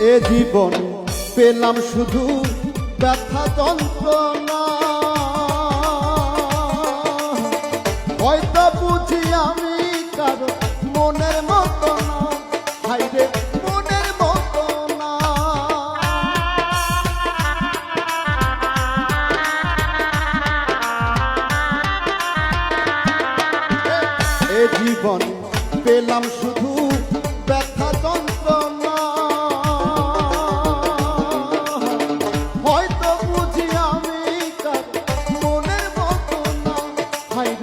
এ জীবন পেলাম শুধু ব্যথা যন্ত্রণা। হয়তো বুঝি আমি কারও মনের মতো না। মনের মতো না। এ জীবন পেলাম শুধু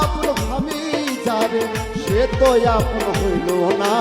আপন স্বামী যারে সে তো আপন হইল না।